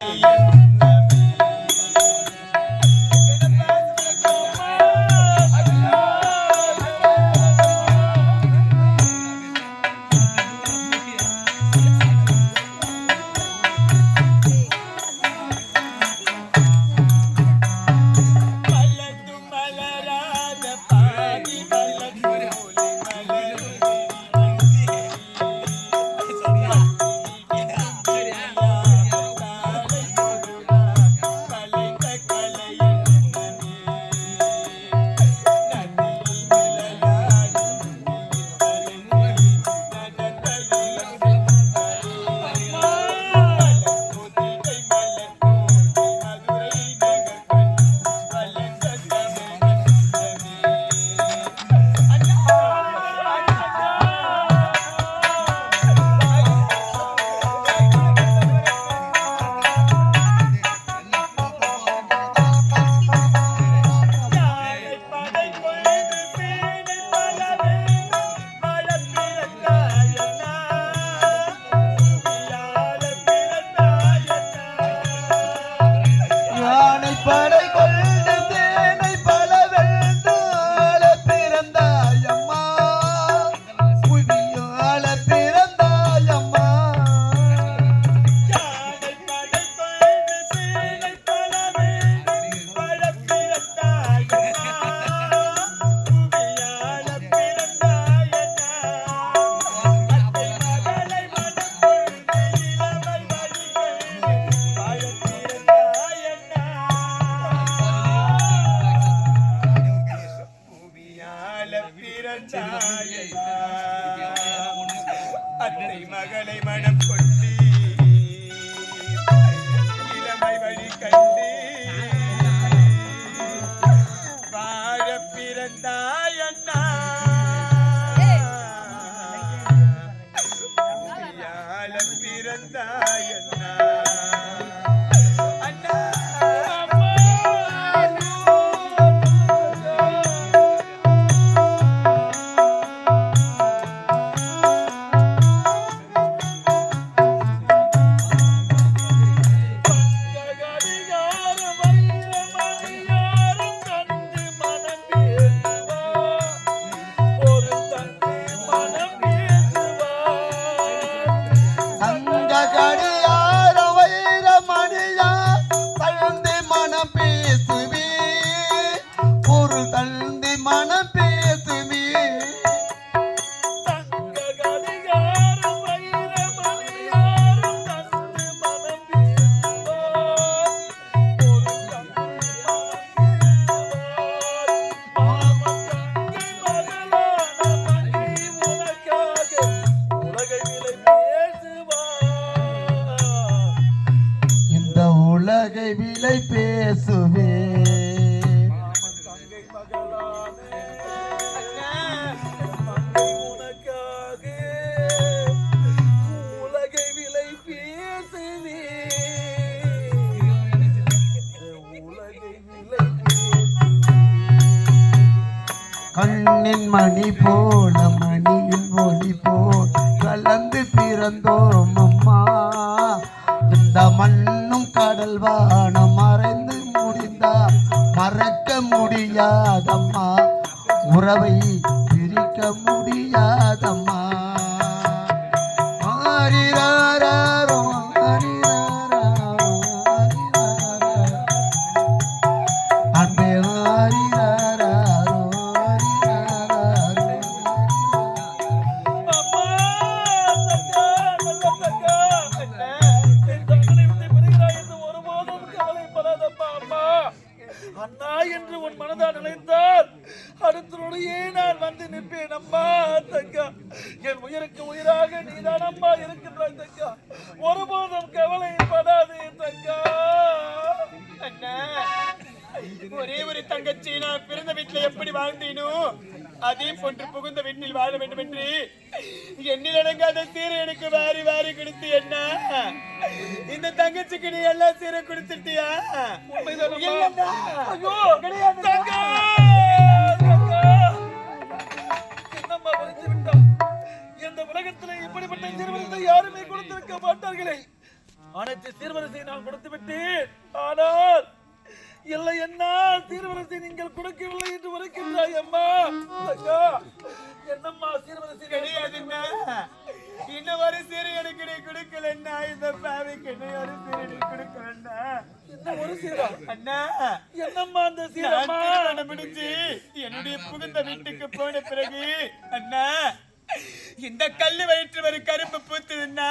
Yeah. உலகை பேசுவே கண்ணின் மணி போல மணியின் ஒளி போல் கலந்து பிறந்தோம் அம்மா. இந்த மண்ணும் கடல் வானம் முடியாதம்மா உறவை அண்ணா என்று உன் மனதா நினைத்தால் அடுத்த நான் வந்து நிற்பேன். அம்மா தங்கா என் உயிருக்கு உயிராக நீதான் அம்மா இருக்கின்றாய் தங்கா ஒருபோதும் கவலைப்படாதே தங்கா அண்ணா ஒரே ஒரு தங்கச்சி நான் பிறந்த வீட்டுல எப்படி வாழ்ந்தீனோ அதே போன்று புகுந்த வீட்டில் வாழ வேண்டும் என்று எண்ணில் அடங்காத சீரை எனக்கு வாரி வாரி கொடுத்து என்ன? இந்த தங்கச்சிக்கு நீ எல்லாம் சீரை கொடுத்துட்டியா? இந்த உலகத்துல இப்படிப்பட்ட நிறுவனத்தை யாருமே கொடுத்திருக்க மாட்டார்களே. அனைத்து சீர்வரிசை நான் கொடுத்து விட்டேன் ஆனால் இல்லை என்னால் சீர்வரிசை நீங்கள் கொடுக்கவில்லை என்று உரைக்கின்றாய் அம்மா. என்னம்மா சீர்வரிசை கிடையாதுண்ணா இன்னும் ஒரு சீரை எனக்கு நீ கொடுக்கலன்னா இந்த பாவிக்கு என்ன ஒரு சீரை நீ கொடுக்கலன்னா இன்னும் ஒரு சீரா? அண்ணா. என்னம்மா அந்த சீரம்மா? முடிஞ்சு என்னுடைய புகுந்த வீட்டுக்கு போன பிறகு அண்ணா இந்த கல்லு வயிற்றில் ஒரு கரும்பு பூத்ததுன்னா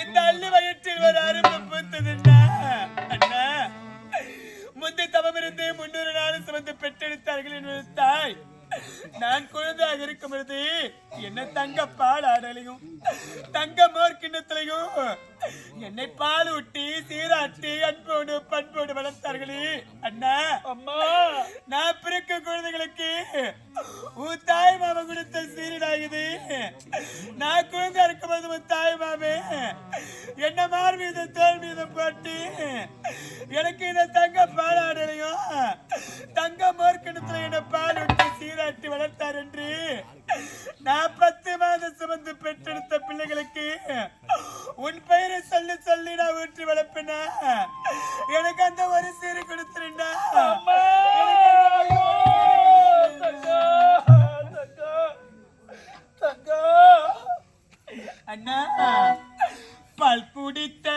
இந்த அள்ளு வயிற்றில் ஒரு அரும்பு பூத்ததுன்னா தவமிருந்து முன்னூறு நாள் சுமந்து பெற்றெடுத்தார்கள் என்னுடைய தாய் நான் குழந்தையாக இருக்கும் பொழுது என்ன தங்க பால் ஆடலையும் தங்க மோர் கிண்ணத்திலையும் என்னை பால் ஊட்டி சீராட்டி அன்போடு பண்போடு வளர்த்தார்களே. அண்ணா அம்மா. நான் பிறக்க குழந்தைகளுக்கு உன் தாய் மாமா கொடுத்த சீரடாகுது நான் குழந்தை இருக்கும்போது உன் தாய் மாமே என்ன மார் மீது தோல் மீது போட்டு எனக்கு இந்த தங்க பாலாடலையும் தங்க மோர்க்கணத்துல என்ன பால் சீராட்டி வளர்த்தார் என்று நான் பத்து மாதம் சுமந்து பெற்றெடுத்த பிள்ளைகளுக்கு உன் பெயரை சொல்லி சொல்லி நான் ஊற்றி வளர்ப்பேனா எனக்கு அந்த ஒரு சீரு கொடுத்துருண்டா. அண்ணா பால் குடித்த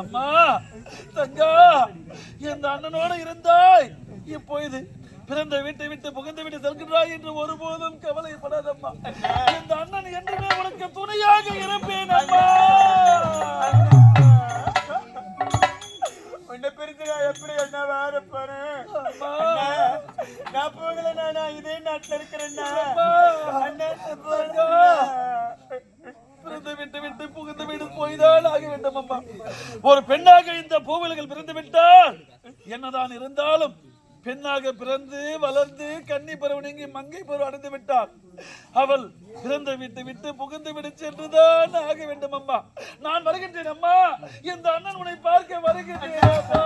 அம்மா தங்கா இந்த அண்ணனோடு இருந்தாய்? இப்பொழுது பிறந்த வீட்டை விட்டு புகுந்து விட்டு செல்கின்றாய் என்று ஒருபோதும் கவலைப்படாதம்மா. இந்த அண்ணன் என்றுமே உனக்கு துணையாக இருப்பேன் அம்மா. உன்னை பிரித்து நான் எப்படி என்ன வார போறேன்? நான் போகல நான் இதே நாட்டுல போகல. பிறந்து விட்டு விட்டு புகுந்து வீடு போய்தான் ஆக வேண்டும் அம்மா ஒரு பெண்ணாக இந்த பூவில்கள் பிறந்து விட்டால் என்னதான் இருந்தாலும் பெண்ணாக பிறந்து வளர்ந்து கன்னி பருவம் நீங்கி மங்கை பருவம் அடைந்து விட்டாள் அவள் பிறந்த விட்டு விட்டு புகுந்து விடு சென்றுதான் ஆக வேண்டும் அம்மா. நான் வருகின்றேன் அம்மா. இந்த அண்ணன் உன்னை பார்க்க வருகின்றேன் அம்மா.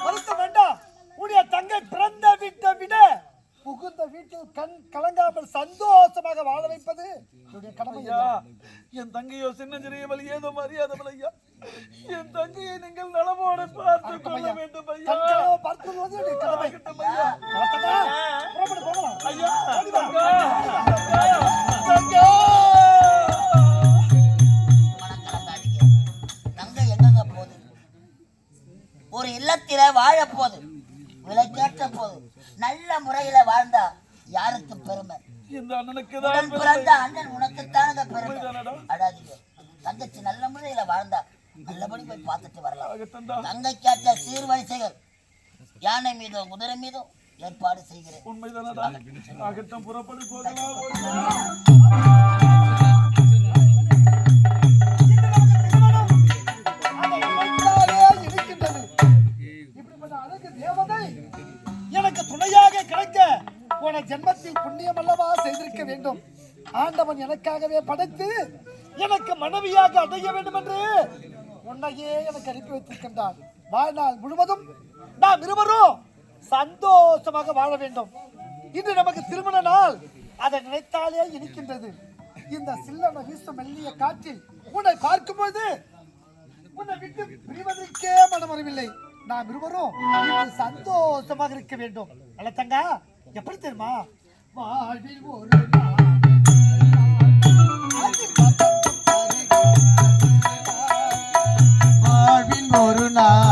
வருத்த வேண்டாம். உடைய தங்கை பிறந்த விட்ட விட புகுந்த வீட்டில் கண் கலங்காமல் சந்தோஷமாக வாழ வைப்பது என்னுடைய கடமை ஐயா என் தங்கையோ சின்ன சிறியவள் ஏதோ மரியாதவள் ஐயா. என் தங்கையை நீங்கள் நலமோடு பார்த்துக் கொள்ள வேண்டும் ஐயா. பார்த்துக்கொள்வது என்னுடைய கடமை. ஐயா. தங்கா, ஒரு இல்லத்தில வாழ போகுது. விலைக்கேற்ற போகுது நல்ல முறையில வாழ்ந்தா யாருக்கு பெருமை. உடன் பிறந்த அண்ணன் உனக்குத்தானங்க பெருமை. அடாதீங்க. தங்கச்சி நல்ல முறையில வாழ்ந்தா நல்லபடி போய் பார்த்துட்டு வரலாம். ஆகட்டும்டா. தங்கைக்காற்ற சீர்வரிசைகள் யானை மீதோ குதிரை மீதோ ஏற்பாடு செய்கிறேன். ஆகட்டும் புறப்படி போகலாம். போன ஜென்மத்தில் புண்ணியம் அல்லவா செய்திருக்க வேண்டும். ஆண்டவன் எனக்காகவே படைத்து எனக்கு மனைவியாக அடைய வேண்டும் என்று உன்னையே எனக்கு அனுப்பி வைத்திருக்கின்றான் வாழ்நாள் முழுவதும் நாம் இருவரும் சந்தோஷமாக வாழ வேண்டும். இன்று நமக்கு திருமண நாள். அதை நினைத்தாலே இனிக்கின்றது. இந்த சில்லன வீசும் மெல்லிய காற்றில் உன்னை பார்க்கும்போது உன்னை விட்டு பிரிவதற்கே மனம் வரவில்லை நாம் இருவரும் சந்தோஷமாக இருக்க வேண்டும். அல்ல தங்கா எப்படி தெரியுமா? வாழ்வில் ஒரு வாழ்வின் ஒரு நாள்.